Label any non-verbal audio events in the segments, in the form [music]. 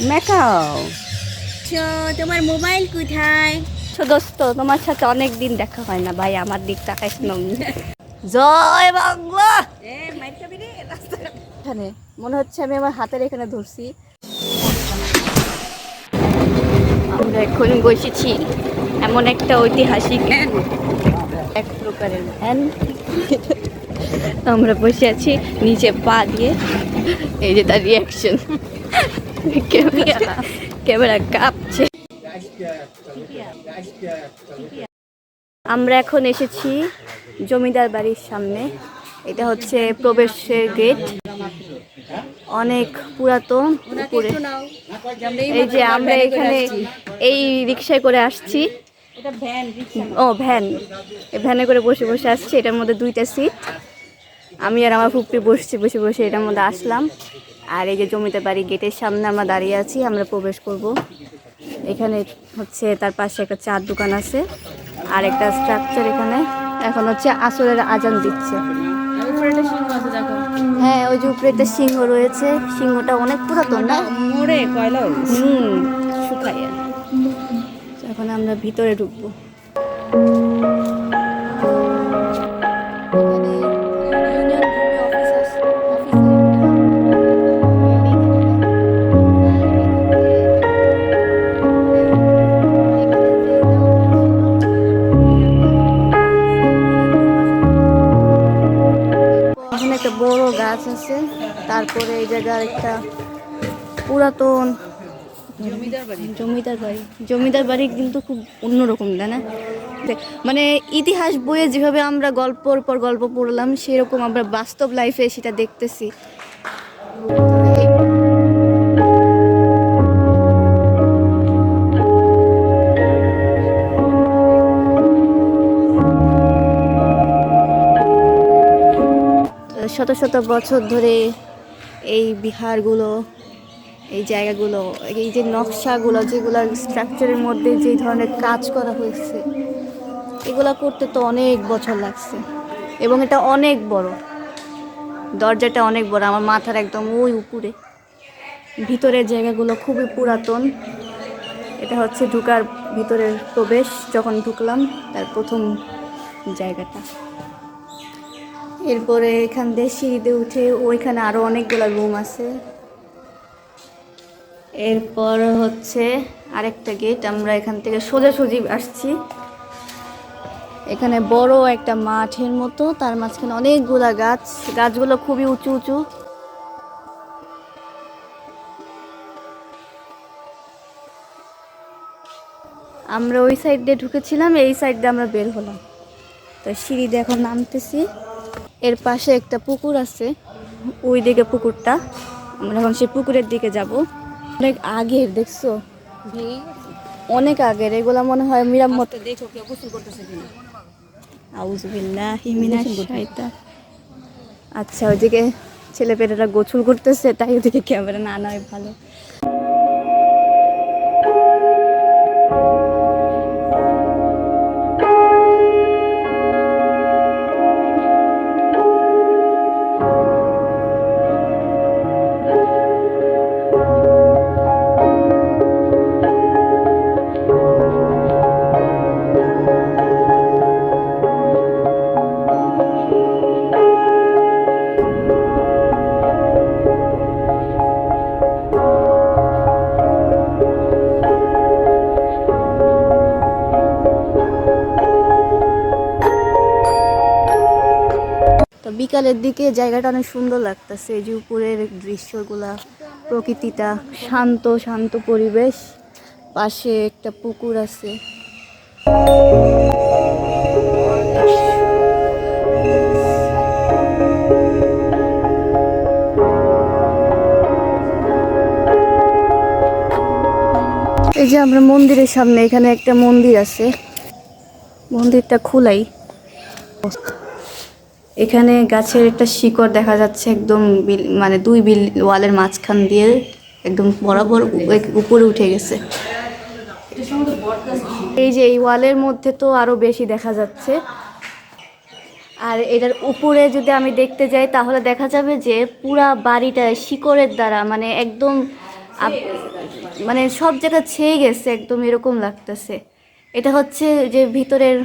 Macaw তোমার mobile কোথায়? দোস্ত তোমার সাথে অনেক দিন দেখা হয় না ভাই আমার দিক তাকাইস জয় বাংলা! এখানে মনে হচ্ছে আমি আমার হাতের এখানে ধরছি। আমরা এখন বসেছি এমন একটা ঐতিহাসিক এক প্রকারের ভ্যান আমরা বসে আছি নিচে পা দিয়ে এই যে তার রিয়াকশন ক্যামেরা কাঁপছে। আমরা এখন এসেছি জমিদার বাড়ির সামনে। এটা হচ্ছে প্রবেশের গেট। অনেক পুরাতন উপরে। এই যে আমরা এখানে এই রিক্সায় করে আসছি। ও, ভ্যান। ভ্যানে করে বসে বসে আসছি। এটার মধ্যে দুইটা সিট। আমি আর আমার ফুপি বসছি, বসে বসে এটার মধ্যে আসলাম। আর এই যে জমিতে বাড়ি গেটের সামনে আমরা দাঁড়িয়ে আছি আমরা প্রবেশ করব। এখানে হচ্ছে তার পাশে একটা চার দোকান আছে আর একটা স্ট্রাকচার এখানে। এখন হচ্ছে আসরের আজান দিচ্ছে। হ্যাঁ ওই যে উপরে একটা সিংহ রয়েছে সিংহটা অনেক পুরাতন না? কয়লা হুম শুকাইয়া এখন আমরা ভিতরে ঢুকবো। আছে তারপরে এই জায়গার একটা পুরাতন জমিদার বাড়ি। জমিদার বাড়ি। জমিদার বাড়ি কিন্তু খুব অন্যরকম তাই না মানে ইতিহাস বইয়ে যেভাবে আমরা গল্পর পর গল্প পড়লাম, সেরকম আমরা বাস্তব লাইফে সেটা দেখতেছি। শত শত বছর ধরে এই বিহারগুলো, এই জায়গাগুলো, এই যে নকশাগুলো, যেগুলো স্ট্রাকচারের মধ্যে যে ধরনের কাজ করা হয়েছে, এগুলো করতে তো অনেক বছর লাগছে। এবং এটা অনেক বড়। দরজাটা অনেক বড়, আমার মাথার একদম ওই উপরে। ভিতরের জায়গাগুলো খুবই পুরাতন। এটা হচ্ছে ঢুকার ভিতরের প্রবেশ, যখন ঢুকলাম, তার প্রথম জায়গাটা। এরপরে এখান দিয়ে সিঁড়িতে উঠে ওইখানে আরও অনেকগুলো রুম আছে। এরপর হচ্ছে আরেকটা গেট, আমরা এখান থেকে সোজাসুজি আসছি। এখানে বড় একটা মাঠের মতো, তার মাঝখানে অনেকগুলা গাছ, গাছগুলো খুবই উঁচু উঁচু। আমরা ওই সাইড দিয়ে ঢুকেছিলাম, এই সাইড দিয়ে আমরা বের হলাম। তো সিঁড়ি দিয়ে এখন নামতেছি। এর পাশে একটা পুকুর আছে ওই দিকে পুকুরটা। আমরা এখন সেই পুকুরের দিকে যাব। অনেক আগের দেখছ? অনেক আগের এগুলা মনে হয় মিরাম মতো দেখো কেউ গোসল করতেছে কিনা। আউজবিল্লাহি মিনাশ শাইতান। আচ্ছা ওইদিকে ছেলেপেলেরা গোসল করতেছে তাই ওদিকে ক্যামেরা না নয় ভালো। তো বিকালের দিকে জায়গাটা অনেক সুন্দর লাগতেছে, এই যে উপরের দৃশ্যগুলা, প্রকৃতিটা শান্ত শান্ত পরিবেশ। পাশে একটা পুকুর আছে। এই যে আমরা মন্দিরের সামনে, এখানে একটা মন্দির আছে। মন্দিরটা খোলাই। এখানে গাছের একটা শিকড় দেখা যাচ্ছে একদম মানে দুই বিল, ওয়ালের মাঝখান দিয়ে একদম বরাবর উপরে উঠে গেছে। এই যে এই ওয়ালের মধ্যে তো আরও বেশি দেখা যাচ্ছে। আর এটার উপরে যদি আমি দেখতে যাই, তাহলে দেখা যাবে যে পুরা বাড়িটা শিকড়ের দ্বারা মানে একদম মানে সব জায়গা ছেয়ে গেছে, একদম এরকম লাগতেছে। এটা হচ্ছে যে ভিতরের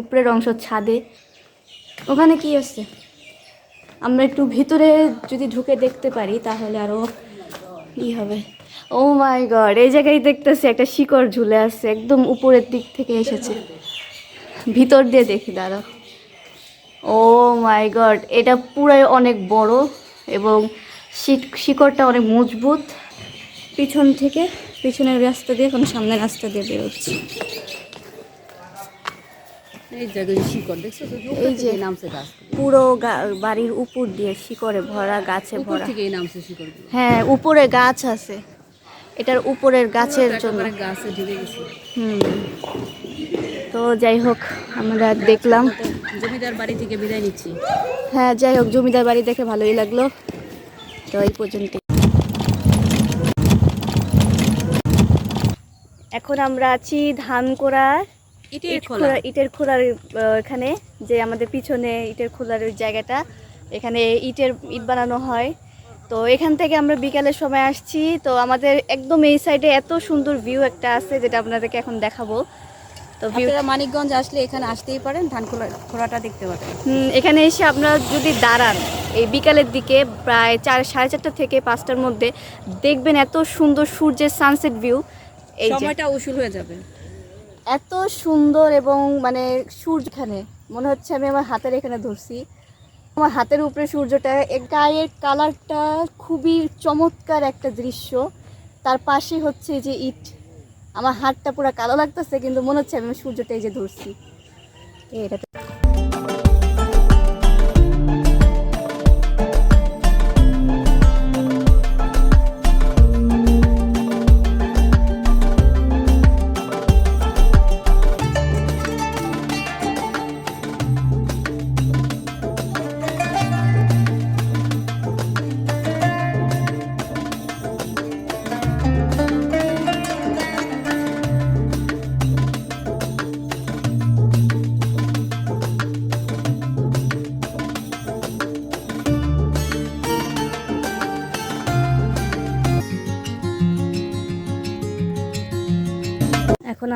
উপরের অংশ ছাদে। ওখানে কি আছে আমরা একটু ভিতরে যদি ঢুকে দেখতে পারি, তাহলে আরও ই হবে। ও মাই গড, এই জায়গায় দেখতেছি একটা শিকড় ঝুলে আছে, একদম উপরের দিক থেকে এসেছে। ভিতর দিয়ে দেখি, দাঁড়াও। ও মাই গড, এটা পুরাই অনেক বড় এবং শিক- শিকড়টা অনেক মজবুত। পিছন থেকে, পিছনের রাস্তা দিয়ে এখন সামনের রাস্তা দিয়ে বেরোচ্ছি। এই যে- পুরো বাড়ির উপর দিয়ে শিকড়ে ভরা গাছে ভরা। হ্যাঁ উপরে গাছ আছে। এটার উপরের গাছের জন্য। হুম। তো যাই হোক আমরা দেখলাম। জমিদার বাড়ি থেকে বিদায় নিচ্ছি। হ্যাঁ যাই হোক জমিদার বাড়ি দেখে ভালোই লাগল। তো এই পর্যন্ত এখন আমরা আছি ধানকোড়া ইটের খোলা। খোলা ইটের খোলার এখানে যে আমাদের পিছনে ইটের খোলার ওই জায়গাটা এখানে ইটের ইট বানানো হয়। তো এখান থেকে আমরা বিকালের সময় আসছি। তো আমাদের একদম এই সাইডে এত সুন্দর ভিউ একটা আছে যেটা আপনাদেরকে এখন দেখাবো। তো ভিউটা মানিকগঞ্জ আসলে এখানে আসতেই পারেন ধান খোলা খোলাটা দেখতে পারেন হুম, এখানে এসে আপনারা যদি দাঁড়ান এই বিকালের দিকে প্রায় চার সাড়ে চারটা থেকে পাঁচটার মধ্যে দেখবেন এত সুন্দর সূর্যের সানসেট ভিউ এই সময়টা উসুল হয়ে যাবে। এত সুন্দর এবং মানে সূর্য এখানে, মনে হচ্ছে আমি আমার হাতের এখানে ধরছি। আমার হাতের উপরে সূর্যটা গায়ের কালারটা খুবই চমৎকার একটা দৃশ্য। তার পাশে হচ্ছে যে ইট। আমার হাতটা পুরো কালো লাগতেছে, কিন্তু মনে হচ্ছে আমি সূর্যটা এই যে ধরছি। এটা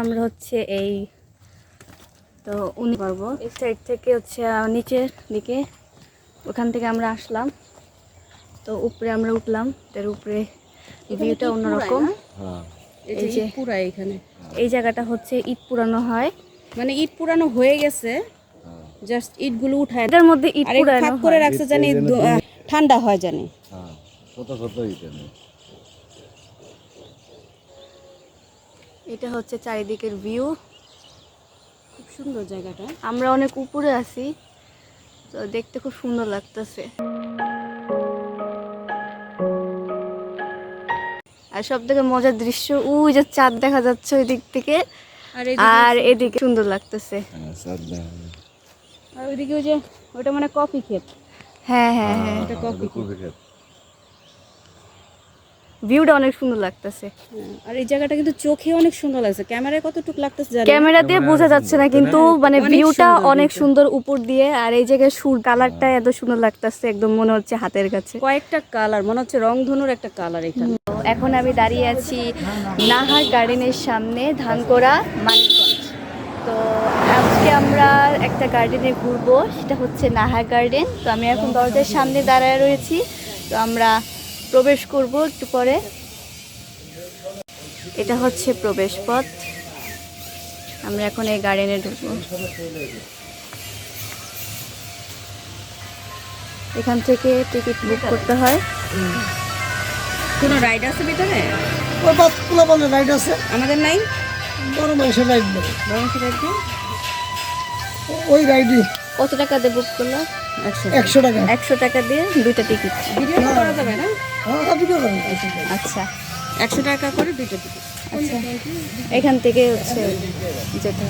আমরা হচ্ছে এই তো উনি পারব। এই সাইড থেকে হচ্ছে নিচের দিকে ওখান থেকে আমরা আসলাম। তো উপরে আমরা উঠলাম তার উপরে ভিউটা অন্যরকম। হ্যাঁ। এই যে পুরা এখানে। এই জায়গাটা হচ্ছে ইট পুরানো হয়। মানে ইট পুরানো হয়ে গেছে জাস্ট ইটগুলো উঠায় এটার মধ্যে ইট পুরানো করে রাখছে জানি ঠান্ডা হয় জানি। হ্যাঁ কত কত এটা হচ্ছে চারিদিকের ভিউ খুব সুন্দর জায়গাটা। আমরা অনেক উপরে আছি তো দেখতে খুব সুন্দর লাগতেছে। আর সব থেকে মজার দৃশ্য ওই যে চাঁদ দেখা যাচ্ছে ওই দিক থেকে। আর এদিকে সুন্দর লাগতেছে। হ্যাঁ আর ওইদিকে ওই যে ওটা মানে কফি ক্ষেত। হ্যাঁ হ্যাঁ হ্যাঁ এটা কফি কফি খেত ভিউটা অনেক সুন্দর লাগতেছে। আর এই জায়গাটা কিন্তু চোখে অনেক সুন্দর লাগছে। ক্যামেরায় কতটুকু লাগতেছে জানি ক্যামেরা দিয়ে বোঝা যাচ্ছে না কিন্তু মানে ভিউটা অনেক সুন্দর উপর দিয়ে আর এই জায়গায় সুর কালারটা এত সুন্দর লাগতেছে একদম মনে হচ্ছে হাতের কাছে। কয়েকটা কালার মনে হচ্ছে রংধনুর একটা কালার এখানে। তো এখন আমি দাঁড়িয়ে আছি নাহার গার্ডেনের সামনে ধানকোড়া মানিকগঞ্জ। তো আজকে আমরা একটা গার্ডেনে ঘুরবো সেটা হচ্ছে নাহার গার্ডেন। তো আমি এখন দরজার সামনে দাঁড়ায় রয়েছি। তো আমরা প্রবেশ করব একটু পরে। এটা হচ্ছে প্রবেশ পথ আমরা এখন এই গার্ডেনে ঢুকবো। এখান থেকে টিকিট বুক করতে হয়। কোনো রাইড আছে ভিতরে? ওই পাতকুলা বলে রাইড আছে। আমাদের নাই? বড় মানুষের রাইড বলে। বরং রাইড ওই রাইডই। কত টাকা দিয়ে বুক করল? একশো টাকা। একশো টাকা। দিয়ে দুইটা টিকিট ভিডিও করা যাবে না? হ্যাঁ। আপনি কেউ করেন আচ্ছা। একশো টাকা করে দুইটা টিকিট আচ্ছা। এখান থেকে হচ্ছে যেতে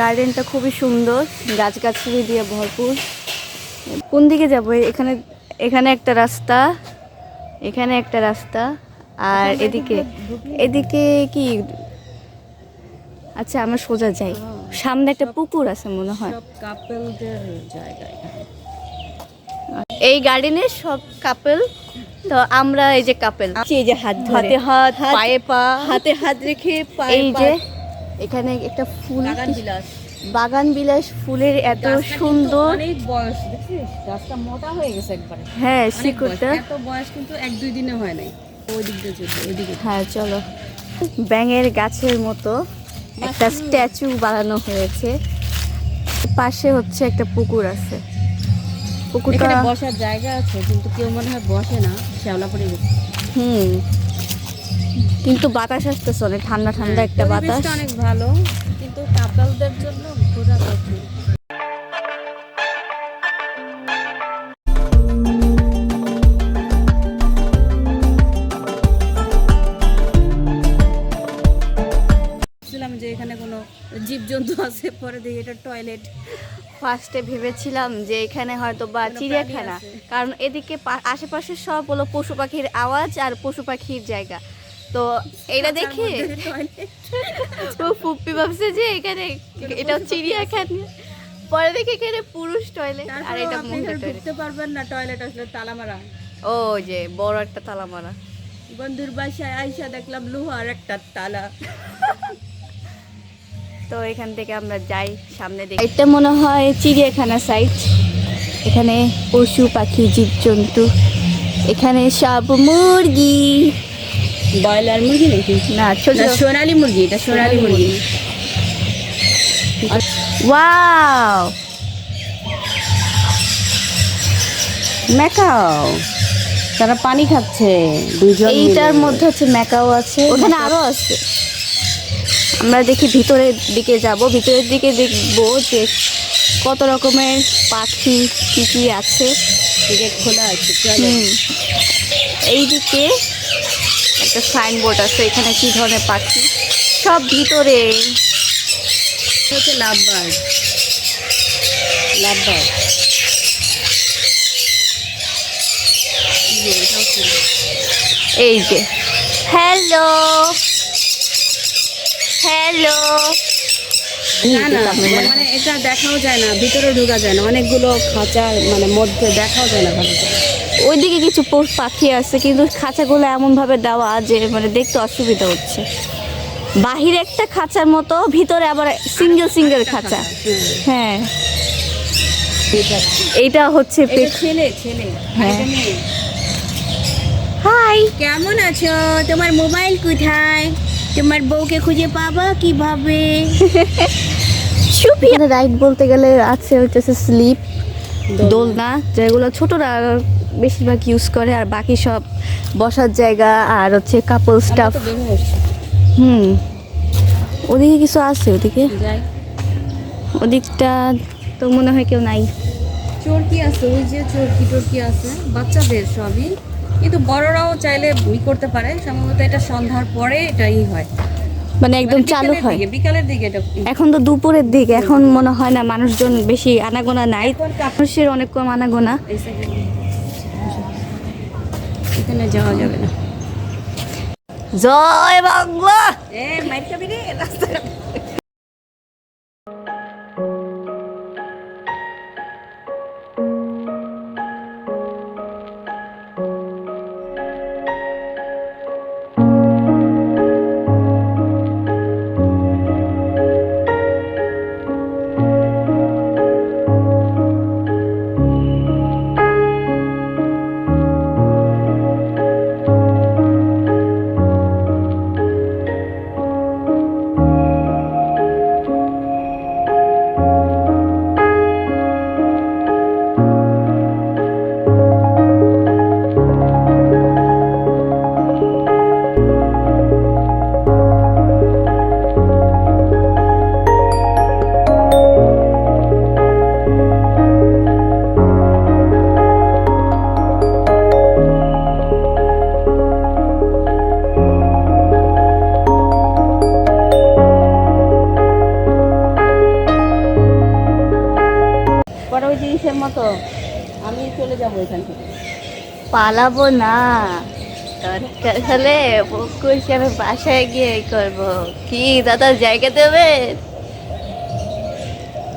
গার্ডেনটা খুবই সুন্দর গাছগাছালি দিয়ে ভরপুর। কোন দিকে যাব? এখানে এখানে একটা রাস্তা এখানে একটা রাস্তা আর এদিকে এদিকে কি? আচ্ছা আমরা সোজা যাই। সামনে একটা পুকুর আছে মনে হয়। কাপেলদের জায়গা এই গার্ডেনে সব কাপেল তো আমরা এই যে কাপেল। এই যে হাত হাতে হাত পায়ে পা। হাতে হাত রেখে এই যে এখানে একটা ফুল বাগান বিলাস। বাগান বিলাস ফুলের এত সুন্দর। অনেক বয়স দেখছিস? গাছটা মোটা হয়ে গেছে একবারে। হ্যাঁ শিকড়টা। এত বয়স কিন্তু এক দুই দিনে হয় নাই। ওই দিক দিয়ে চলবে ওইদিকে। হ্যাঁ চলো। ব্যাঙের গাছের মতো। একটা স্ট্যাচু বানানো হয়েছে। পাশে হচ্ছে একটা পুকুর আছে। পুকুরটা বসার জায়গা আছে কিন্তু কেউ মনে হয় বসে না শ্যাওলা পড়ে গেছে। হুম। কিন্তু বাতাস আসতেছে অনেক ঠান্ডা ঠান্ডা একটা বাতাস। অনেক ভালো কিন্তু কাপড়দের জন্য ঘোরা কঠিন। জীবজন্তু আছে। পরে দেখি এটা টয়লেট ফার্স্টে ভেবেছিলাম যে এখানে হয়তো বা চিড়িয়াখানা। কারণ এদিকে আশেপাশে সব হলো পশু পাখির আওয়াজ আর পশু পাখির জায়গা। তো এটা দেখে [laughs] ও ফুপ্পি ভাবছে যে এখানে এটা চিড়িয়াখানা। পরে দেখে এখানে পুরুষ টয়লেট আর এটা মহিলা ঢুকতে পারবেন না টয়লেট আসলে তালা মারা ও যে বড় একটা তালা মারা বন্ধুর বাসায় আইসা দেখলাম লোহার একটা তালা। [laughs] তো এখান থেকে আমরা যাই সামনে দেখি। এটা মনে হয় চিড়িয়াখানা সাইট। এখানে পশু পাখি জীবজন্তু। এখানে সব মুরগি। ব্রয়লার মুরগি নাকি? না ছোট। সোনালি মুরগি এটা সোনালি মুরগি। ওয়াও! মেকাও তারা পানি খাচ্ছে দুজন এইটার মধ্যে হচ্ছে ম্যাকাও আছে। ওখানে আরও আছে। আমরা দেখি ভিতরের দিকে যাব। ভিতরের দিকে দেখব যে কত রকমের পাখি কি কি আছে। খোলা আছে এইদিকে একটা সাইনবোর্ড আছে এখানে কি ধরনের পাখি? সব ভিতরে। হচ্ছে লাভ বার্ড লাভ বার্ড এই যে। হ্যালো। হ্যালো না না মানে এটা দেখাও যায় না ভিতরে ঢোকা যায় না অনেকগুলো খাঁচার মানে মধ্যে দেখাও যায় না ভালো ওইদিকে কিছু পোষ পাখি আছে কিন্তু খাঁচাগুলো এমনভাবে দেওয়া যে মানে দেখতে অসুবিধা হচ্ছে। বাহিরে একটা খাঁচার মতো ভিতরে আবার সিঙ্গেল সিঙ্গেল খাঁচা। হ্যাঁ। এইটা হচ্ছে ছেলে ছেলে। হ্যাঁ। হাই কেমন আছো? তোমার মোবাইল কোথায়? তোমার বউকে খুঁজে পাবা কীভাবে? [laughs] রাইড বলতে গেলে আছে হচ্ছে স্লিপ দোলনা। যেগুলো ছোটরা বেশিরভাগ ইউজ করে আর বাকি সব বসার জায়গা আর হচ্ছে কাপল স্টাফ। হুম। ওদিকে কিছু আছে ওদিকে? ওদিকটা তো মনে হয় কেউ নাই। চরকি আছে ওই যে চরকি টরকি আছে বাচ্চাদের সবই। কিন্তু বড়রাও চাইলে ই করতে পারে। সম্ভবত এটা সন্ধ্যার পরে এটাই হয়। মানে একদম মানে চালু হয়। বিকালের দিকে এটা এখন তো দুপুরের দিকে এখন মনে হয় না মানুষজন বেশি আনাগোনা নাই। মানুষের অনেক কম আনাগোনা। এখানে যাওয়া যাবে না। জয় বাংলা! এ রে রাস্তা জিনিসের মতো। আমি চলে যাব এখান থেকে। পালাবো না। দরকার হলে আমি বাসায় গিয়ে করব? কি দাদা জায়গা দেবে?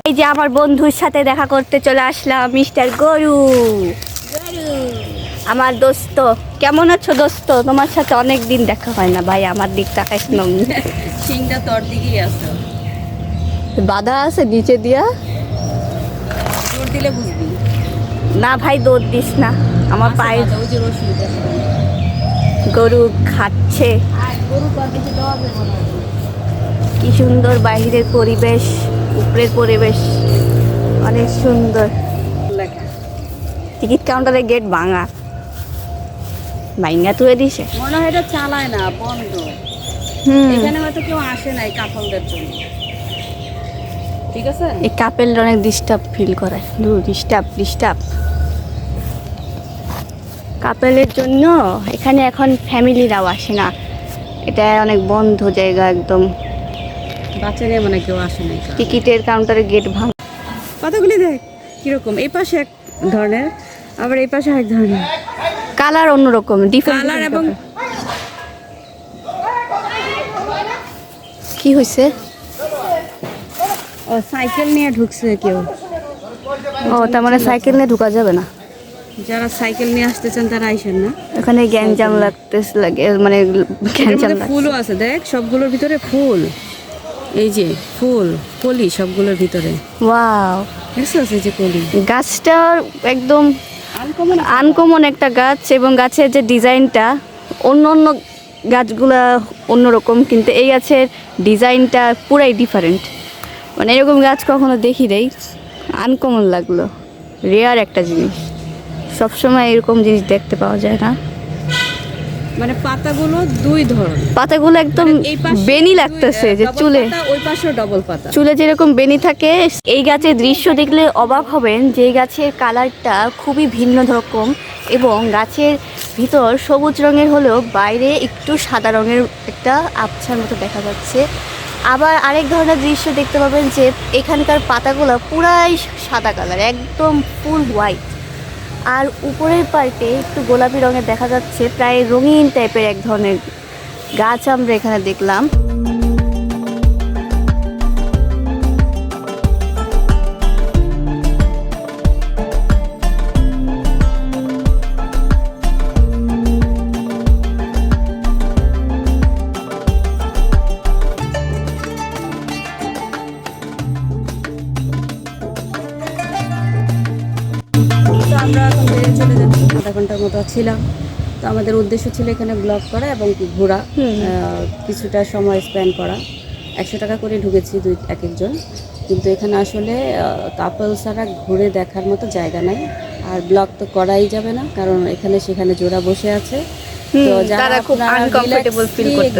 এই যে আমার বন্ধুর সাথে দেখা করতে চলে আসলাম মিস্টার গরু। আমার দোস্ত। কেমন আছো দোস্ত? তোমার সাথে অনেক দিন দেখা হয় না ভাই আমার দিক তাকাইস না। সিংটা তোর দিকেই আছে। বাধা আছে নিচে দিয়া? দিলে বুঝবি। না ভাই দৌড় দিস না। আমার পায়ে ওই যে রসুন গরু খাচ্ছে। কি সুন্দর বাইরের পরিবেশ উপরের পরিবেশ। অনেক সুন্দর। টিকিট কাউন্টারের গেট ভাঙা। ভাঙা তুলে দিছে। মনে হয় এটা চালায় না বন্ধ। হুম। এখানে হয়তো কেউ আসে নাই কাপলদের জন্য। ঠিক আছে? এই কাপেল অনেক ডিস্টার্ব ফিল করে। দু ডিস্টার্ব ডিস্টার্ব কাপেলের জন্য এখানে এখন ফ্যামিলিরাও আসে না। এটা অনেক বন্ধ জায়গা একদম। বাচ্চা নিয়ে মানে কেউ আসে নাই টিকিটের কাউন্টারে গেট ভাঙা কতগুলি দেখ কীরকম? এই পাশে এক ধরনের আবার এই পাশে এক ধরনের। কালার অন্যরকম ডিফারেন্ট কালার এবং কি হয়েছে ও সাইকেল নিয়ে ঢুকছে কেউ? ও তার মানে সাইকেল নিয়ে ঢুকা যাবে না? যারা সাইকেল নিয়ে আসতে চান তারা আইসেন না? ওখানে গ্যাঞ্জাম লাগতেছে লাগে মানে গ্যাঞ্জাম ফুলও আছে দেখ সবগুলোর ভিতরে ফুল। এই যে ফুল কলি সবগুলোর ভিতরে। ওয়াও। দেখছ এই যে কলি? গাছটা একদম আনকমন আনকমন একটা গাছ এবং গাছের যে ডিজাইনটা অন্য অন্য গাছগুলা অন্যরকম কিন্তু এই গাছের ডিজাইনটা পুরাই ডিফারেন্ট মানে এরকম গাছ কখনো দেখি দেই আনকমন লাগল। রেয়ার একটা জিনিস। সবসময় এরকম জিনিস দেখতে পাওয়া যায় না। মানে পাতাগুলো দুই ধরনের। পাতাগুলো একদম মানে পাশে বেনি লাগতেছে যে চুলে। ওই পাশেও ডবল পাতা। চুলে যেরকম বেনি থাকে এই গাছের দৃশ্য দেখলে অবাক হবেন যে এই গাছের কালারটা খুবই ভিন্ন রকম এবং গাছের ভিতর সবুজ রঙের হলেও বাইরে একটু সাদা রঙের একটা আবছার মতো দেখা যাচ্ছে। আবার আরেক ধরনের দৃশ্য দেখতে পাবেন যে এখানকার পাতাগুলো পুরাই সাদা কালার, একদম ফুল হোয়াইট আর উপরের পার্টে একটু গোলাপি রঙের দেখা যাচ্ছে, প্রায় রঙিন টাইপের এক ধরনের গাছ আমরা এখানে দেখলাম। আধা ঘণ্টার মতো ছিলাম। তো আমাদের উদ্দেশ্য ছিল এখানে ব্লগ করা এবং ঘোরা কিছুটা সময় স্পেন্ড করা। একশো টাকা করে ঢুকেছি দুই এক একজন। কিন্তু এখানে আসলে কাপল ছাড়া ঘুরে দেখার মতো জায়গা নাই। আর ব্লগ তো করাই যাবে না কারণ এখানে সেখানে জোড়া বসে আছে। তো যারা।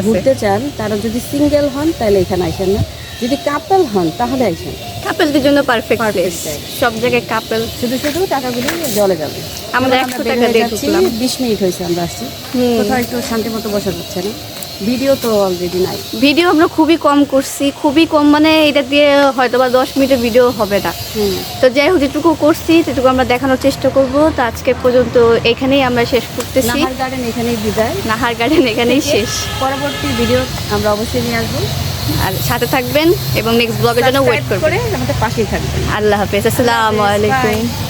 ঘুরতে চান তারা যদি সিঙ্গেল হন তাহলে এখানে আসেন না। যদি কাপল হন তাহলে আসেন কাপেলদের জন্য পারফেক্ট প্লেস সব জায়গায় কাপেল শুধু শুধু টাকাগুলো জলে যাবে। আমরা এবার 100 টাকা দিয়ে ঢুকলাম। বিশ মিনিট হয়েছে আমরা আসছি। কোথাও একটু শান্তি মতো বসা যাচ্ছে না। ভিডিও তো অলরেডি নাই। ভিডিও আমরা খুবই কম করছি খুবই কম মানে এটা দিয়ে হয়তো বা দশ মিনিটের ভিডিও হবে না। তো যাই হোক যেটুকু করছি সেটুকু আমরা দেখানোর চেষ্টা করব। তো আজকে পর্যন্ত এখানেই আমরা শেষ করতেছি। নাহার গার্ডেন এখানেই বিদায়। নাহার গার্ডেন এখানেই শেষ। পরবর্তী ভিডিও আমরা অবশ্যই নিয়ে আসব। আর সাথে থাকবেন এবং নেক্সট ব্লগের জন্য ওয়েট করবেন। আমাদের পাশেই থাকবেন। আল্লাহ হাফেজ আসসালামু আলাইকুম.